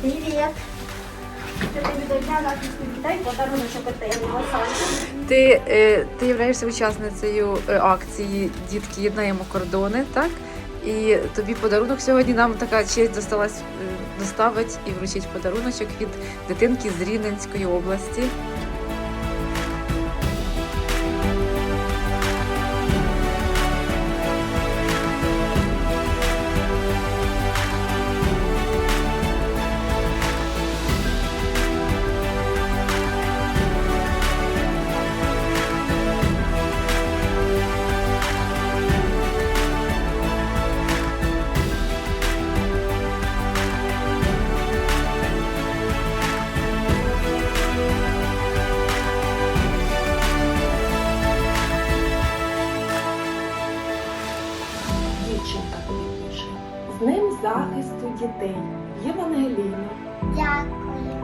Привіт! Ти, ти е, являєшся учасницею е, акції Дітки єднаємо кордони, так? І тобі подарунок сьогодні нам така честь досталась е, доставити і вручить подаруночок від дитинки з Рівненської області. дівчинка тобі пише. З ним захисту дітей. Євангеліна. Дякую.